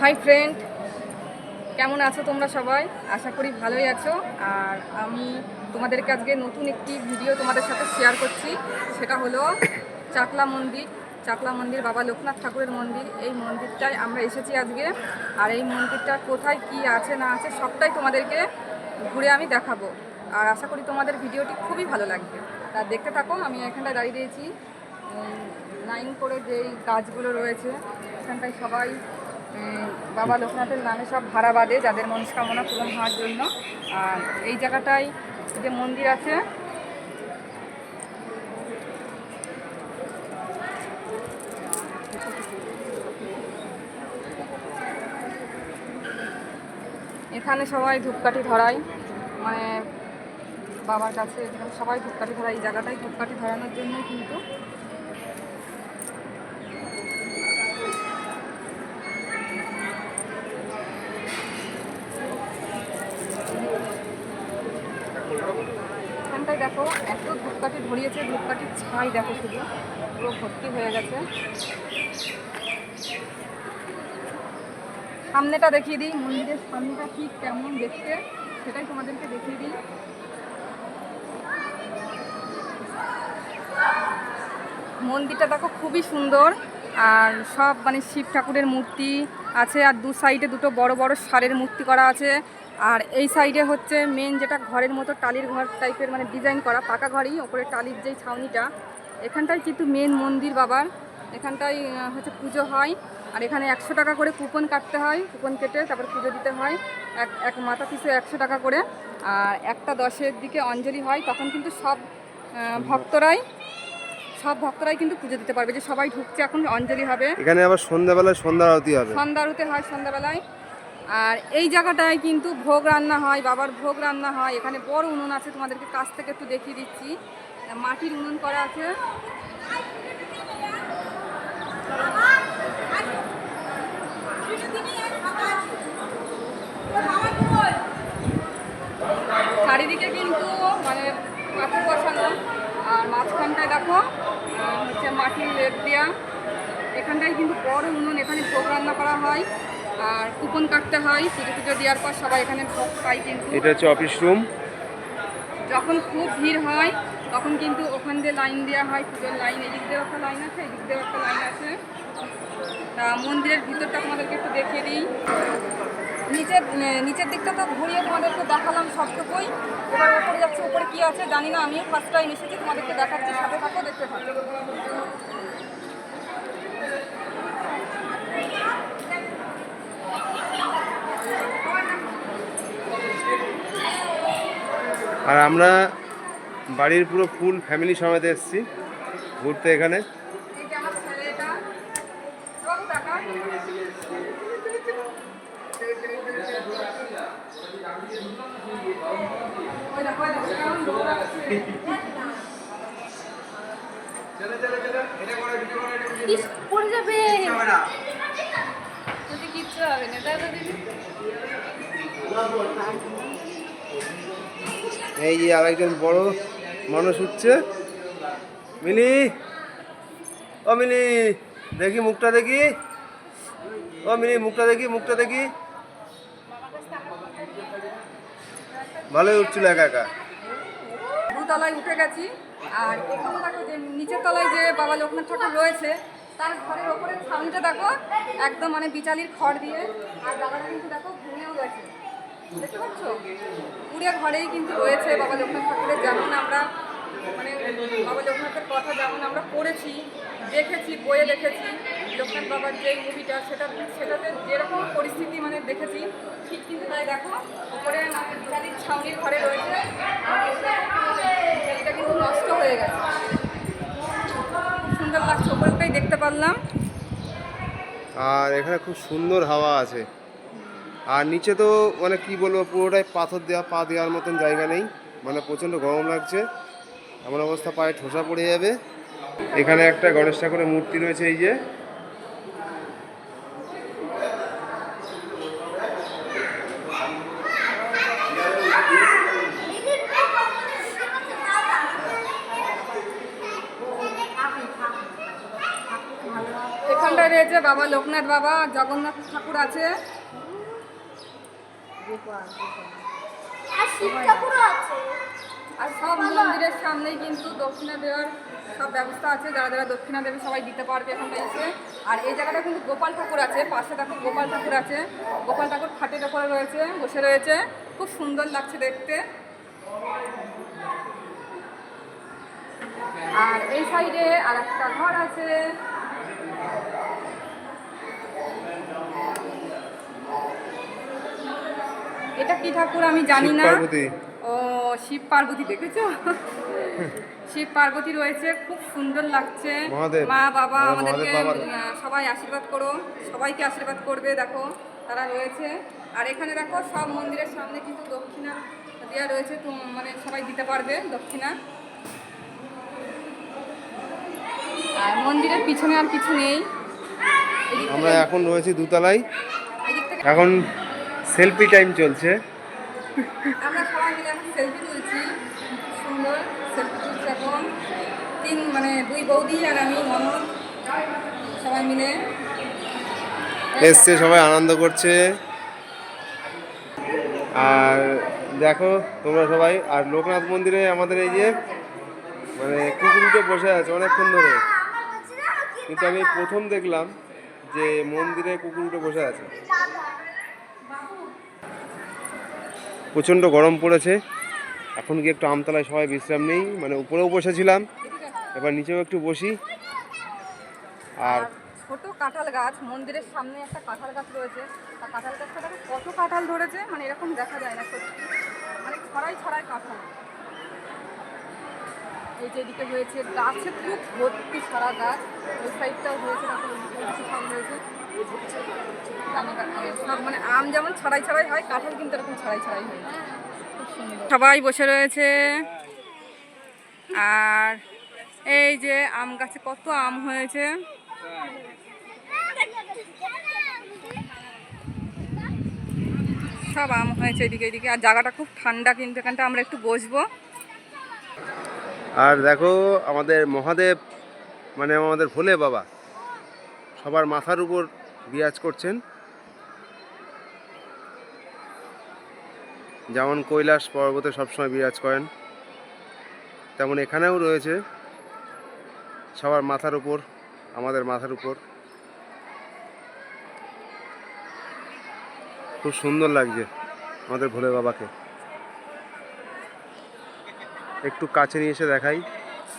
Hi friend কেমন আছো তোমরা সবাই? আশা করি ভালোই আছো। আর আমি তোমাদেরকে আজকে নতুন একটি ভিডিও তোমাদের সাথে শেয়ার করছি। সেটা হলো চাকলা মন্দির। চাকলা মন্দির, বাবা লোকনাথ ঠাকুরের মন্দির। এই মন্দিরটায় আমরা এসেছি আজকে। আর এই মন্দিরটা কোথায়, কি আছে, না আছে, সবটাই তোমাদেরকে ঘুরে আমি দেখাবো। আর আশা করি তোমাদের ভিডিওটি খুবই ভালো লাগবে। তা দেখতে থাকো, আমি এখানটায় দাঁড়িয়ে দিয়েছি লাইন করে যেই গাছগুলো রয়েছে এখানটায় সবাই বাবা লোকনাথের নামে সব ভাড়া বাঁধে যাদের মনস্কামনা পূরণ হওয়ার জন্য। আর এই জায়গাটায় যে মন্দির আছে, এখানে সবাই ধূপকাঠি ধরায়। মানে বাবার কাছে সবাই ধূপকাঠি ধরায়। এই জায়গাটায় ধূপকাঠি ধরানোর জন্য কিন্তু এখানটায় দেখো এত ধূপকাঠি ধরিয়েছে ধূপকাঠির ছাই দেখো শুধু, পুরো ভর্তি হয়ে গেছে। সামনেটা দেখিয়ে দিই, মন্দিরের সামনেটা ঠিক কেমন দেখতে, সেটাই তোমাদেরকে দেখিয়ে দিই। মন্দিরটা দেখো খুবই সুন্দর, আর সব মানে শিব ঠাকুরের মূর্তি আছে, আর দু সাইডে দুটো বড় বড় সারের মূর্তি করা আছে। আর এই সাইডে হচ্ছে মেন যেটা ঘরের মতো টালির ঘর টাইপের মানে ডিজাইন করা পাকা ঘরই ওপরে টালির যেই ছাউনিটা। এখানটায় কিন্তু মেন মন্দির বাবার। এখানটায় হচ্ছে পুজো হয়। আর এখানে একশো টাকা করে কুপন কাটতে হয় কুপন কেটে তারপর পুজো দিতে হয়। এক এক মাথা পিছু একশো টাকা করে। আর একটা দশের দিকে অঞ্জলি হয় তখন কিন্তু সব ভক্তরাই সব ভক্তরাই কিন্তু পুজো দিতে পারবে। যে সবাই ঢুকছে এখন অঞ্জলি হবে। এখানে আবার সন্ধ্যাবেলায় সন্ধ্যা আরতি হবে। সন্ধ্যা আরতি হয় সন্ধ্যাবেলায়। আর এই জায়গাটায় কিন্তু ভোগ রান্না হয়, বাবার ভোগ রান্না হয়। এখানে বড় উনুন আছে, তোমাদেরকে কাছ থেকে একটু দেখিয়ে দিচ্ছি। মাটির উনুন করা আছে। চারিদিকে কিন্তু মানে পাথর বসানো, আর মাঝখানটায় দেখো হচ্ছে মাটির লেপ দেওয়া এখানটায় কিন্তু বড় উনুন, এখানে ভোগ রান্না করা হয়। আর কুপন কাটতে হয় পুজো পুজো দেওয়ার পর সবাই এখানে ভোগ পাই কিন্তু। এটা হচ্ছে অফিস রুম যখন খুব ভিড় হয় তখন কিন্তু ওখান দিয়ে লাইন দেওয়া হয় পুজোর লাইন এদিক দিয়ে একটা লাইন আছে এদিক দিয়ে একটা লাইন আছে। তা মন্দিরের ভিতরটা তোমাদেরকে একটু দেখিয়ে দিই। নিচের নিচের দিকটা তো ঘুরিয়ে তোমাদেরকে দেখালাম সবটুকুই। এবার ওপরে যাচ্ছে উপরে কী আছে জানি না আমি ফার্স্ট টাইম এসেছি তোমাদেরকে দেখাচ্ছি সাথে থাকো দেখতে থাকো। আর আমরা বাড়ির পুরো ফুল ফ্যামিলি সমেত এসেছি ঘুরতে এখানে। পড়ে যাবে। কিচ্ছু হবে না দাদা দিদি এই যে আরেকজন বড় মানুষ উঠছে। মিলি, ও মিলি, দেখি মুখটা দেখি। ও মিলি, মুখটা দেখি মুখটা দেখি। ভালোই উঠছিল একা একা। দুতলায় উঠে গেছি। আর এখানে দেখো যে নিচের তলায় যে বাবা লোকনাথ ঠাকুর রয়েছে, তার ঘরের ওপরে ছাউনিটা দেখো, একদম মানে বিচালির খড় দিয়ে। আর দাদাটা কিন্তু দেখো ঘুমিয়েও গেছে। দেখতে পাচ্ছ? পুরে ঘরেই কিন্তু রয়েছে বাবা লোকনাথ ঠাকুরের যেমন আমরা মানে বাবা লোকনাথের কথা যেমন আমরা পড়েছি, দেখেছি, বইয়ে দেখেছি লোকনাথ বাবার যে মুভিটা সেটা, সেটাতে যেরকম পরিস্থিতি মানে দেখেছি, ঠিক কিন্তু তাই দেখো উপরে বিচালির ছাউনির ঘরে রয়েছে এটা কিন্তু নষ্ট হয়ে গেছে। সুন্দর লাগছে ওপরটাই দেখতে পারলাম। আর এখানে খুব সুন্দর হাওয়া আছে। আর নিচে তো মানে কি বলব, পুরোটাই পাথর দেওয়া, পা দেওয়ার মতন জায়গা নেই। মানে প্রচণ্ড গরম লাগছে। এমন অবস্থা, পায়ে ঠোসা পড়ে যাবে। এখানে একটা গণেশ ঠাকুরের মূর্তি রয়েছে, এই যে। এখানটায় রয়েছে বাবা লোকনাথ বাবা, জগন্নাথ ঠাকুর আছে। আর সব মন্দিরের সামনেই কিন্তু দক্ষিণা দেওয়ার সব ব্যবস্থা আছে। যারা যারা দক্ষিণা দেবে সবাই দিতে পারবে এখন এসে। আর এই জায়গাটা কিন্তু গোপাল ঠাকুর আছে। পাশে দেখো গোপাল ঠাকুর আছে। গোপাল ঠাকুর খাটের ওপরে রয়েছে বসে রয়েছে। খুব সুন্দর লাগছে দেখতে। আর এই সাইডে আর একটা ঘর আছে। এটা কি ঠাকুর আমি জানি না। ও শিব পার্বতী দেখেছ? শিব পার্বতী রয়েছে খুব সুন্দর লাগছে। মা বাবা হ্যাঁ, আমাদেরকে সবাই আশীর্বাদ করো সবাইকে আশীর্বাদ করবে দেখো তারা রয়েছে। আর এখানে দেখো সব মন্দিরের সামনে কিন্তু দক্ষিণা দেওয়া রয়েছে তো মানে সবাই দিতে পারবে দক্ষিণা। আর মন্দিরের পিছনে আর কিছু নেই। আমরা এখন রয়েছি দুতলায়। এখন সেলফি টাইম চলছে। আমরা সবাই মিলে এখন সেলফি তুলছি। সুন্দর সেলফি তুলছি এখন। তিন মানে দুই বৌদি আর আমি মনোজ সবাই মিলে। এসছে সবাই আনন্দ করছে। আর দেখো তোমরা সবাই আর লোকনাথ মন্দিরে আমাদের এই যে মানে কুকুরুটে বসে আছে অনেকক্ষণ ধরে। কিন্তু আমি প্রথম দেখলাম যে মন্দিরে কুকুরুটে বসে আছে। প্রচণ্ড গরম পড়েছে। এখন কি একটু আমতলায় সবাই বিশ্রাম নেই মানে উপরেও বসেছিলাম। এবার নিচেও একটু বসি। আর ছোট কাঁঠাল গাছ, মন্দিরের সামনে একটা কাঁঠাল গাছ রয়েছে। আর কাঁঠাল গাছটা দেখো কত কাঁঠাল ধরেছে মানে এরকম দেখা যায় না সত্যি। মানে ছড়াই ছড়াই কাঁঠাল। এই যে এদিকে হয়েছে, গাছে খুব ভর্তি সারা গাছ। ওই সাইডটাও হয়েছে সব হয়েছে। মানে আম যেমন ছড়াই ছড়াই হয় কাঁঠাল কিন্তু এরকম ছড়াই ছড়াই হয়। সবাই বসে রয়েছে। আর এই যে আম গাছে কত আম হয়েছে। সব আম হয়েছে এদিকে এদিকে। আর জায়গাটা খুব ঠান্ডা কিন্তু এখানটা আমরা একটু বসবো। আর দেখো আমাদের মহাদেব মানে আমাদের ভোলে বাবা সবার মাথার উপর বিরাজ করছেন। যেমন কৈলাস পর্বতে সবসময় বিরাজ করেন, তেমন এখানেও রয়েছে। সবার মাথার উপর, আমাদের মাথার উপর। খুব সুন্দর লাগছে আমাদের ভোলে বাবাকে। একটু কাছে নিয়ে এসে দেখাই আমাদের বিষ্ণুদেব আছে দারুণ লাগছে দারুণ লাগছে এই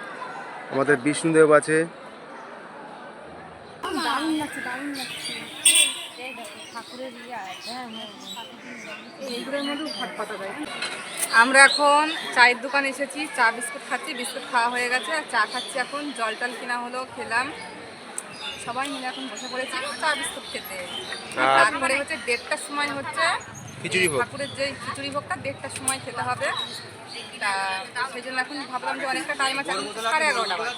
দেখো ঠাকুরের ইয়ে হ্যাঁ হ্যাঁ এইগুলোর মধ্যেও ভাত পাতা দেয়। আমরা এখন চায়ের দোকানে এসেছি চা বিস্কুট খাচ্ছি বিস্কুট খাওয়া হয়ে গেছে আর চা খাচ্ছি এখন। জল টল কিনা হলো খেলাম। সবাই মিলে এখন বসে পড়েছি চা বিস্কুট খেতে। তারপরে হচ্ছে দেড়টার সময় হচ্ছে ঠাকুরের যে খিচুড়ি ভোগটা দেড়টার সময় খেতে হবে। তা সেই জন্য এখন ভাবলাম যে অনেকটা টাইম আছে এখন সাড়ে এগারোটা বাজে।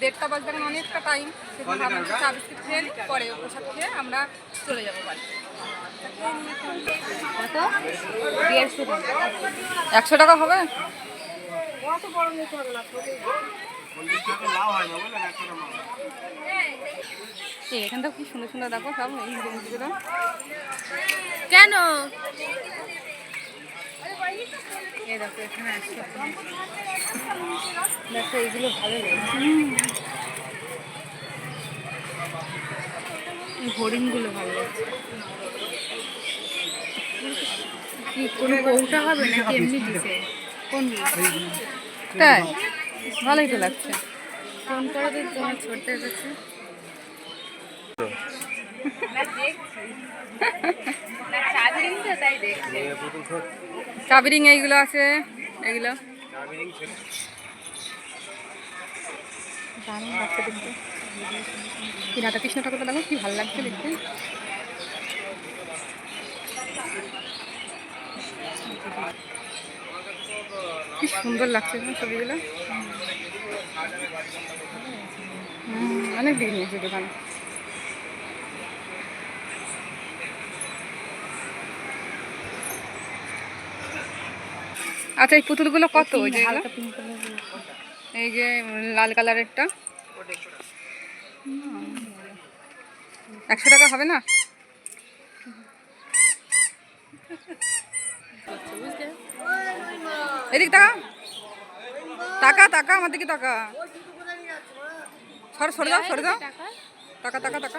দেড়টা বাজবে এখন অনেকটা টাইম সেই ভাবলাম যে চা বিস্কুট খেয়ে পরে প্রসাদ খেয়ে আমরা চলে যাব একশো টাকা হবে? এখানটা খুব সুন্দর সুন্দর দেখো সব এই কেন? দেখো ভালো হরিণগুলো ভালো লাগছে কি হবে নাকি কোন ভালোই তো লাগছে। ফোন করে তো তোমার তাই দেখ কাবিরিং এইগুলো আছে? এগুলো? দারুণ লাগছে ঠাকুরটা দেখো, কি ভালো লাগছে দেখতে। কি সুন্দর লাগছে ছবিগুলো। অনেক দিন নিয়েছে দোকান। আচ্ছা এই পুতুলগুলো কত? ওই যে এই যে লাল কালারেরটা। একশো টাকা হবে না? এদিক টাকা টাকা টাকা আমার দিকে টাকা সর সরে যাও সরে যাও। টাকা টাকা টাকা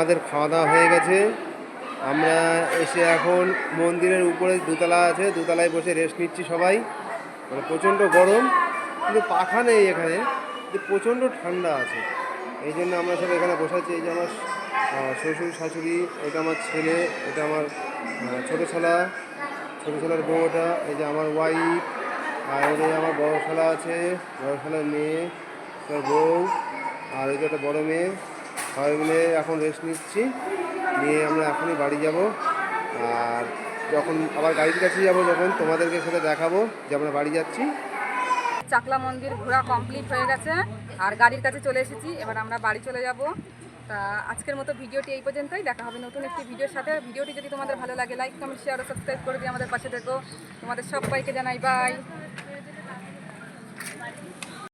আমাদের খাওয়া দাওয়া হয়ে গেছে। আমরা এসে এখন মন্দিরের উপরে দোতলা আছে, দোতলায় বসে রেস্ট নিচ্ছি সবাই। মানে প্রচণ্ড গরম, কিন্তু পাখা নেই এখানে, কিন্তু প্রচণ্ড ঠান্ডা আছে। এই জন্য আমরা সব এখানে বসে আছি। এই যে আমার শ্বশুর শাশুড়ি, এটা আমার ছেলে, এটা আমার ছোটো শালা, ছোটো শালার বউ ওটা এই যে আমার ওয়াইফ আর এই যে আমার বড় শালা আছে, বড় শালার মেয়ে, তার বউ, আর এই যে একটা বড়ো মেয়ে। সবাই মিলে এখন রেস্ট নিচ্ছি। নিয়ে আমরা এখনই বাড়ি যাব। আর যখন আবার গাড়ির কাছে যাব যখন, তোমাদেরকে সাথে দেখাবো যে আমরা বাড়ি যাচ্ছি। চাকলা মন্দির ঘোরা কমপ্লিট হয়ে গেছে। আর গাড়ির কাছে চলে এসেছি। এবার আমরা বাড়ি চলে যাব। তা আজকের মতো ভিডিওটি এই পর্যন্তই। দেখা হবে নতুন একটি ভিডিওর সাথে। ভিডিওটি যদি তোমাদের ভালো লাগে লাইক কমেন্ট শেয়ার ও সাবস্ক্রাইব করে দিয়ে আমাদের পাশে দেখো তোমাদের সবাইকে জানাই বাই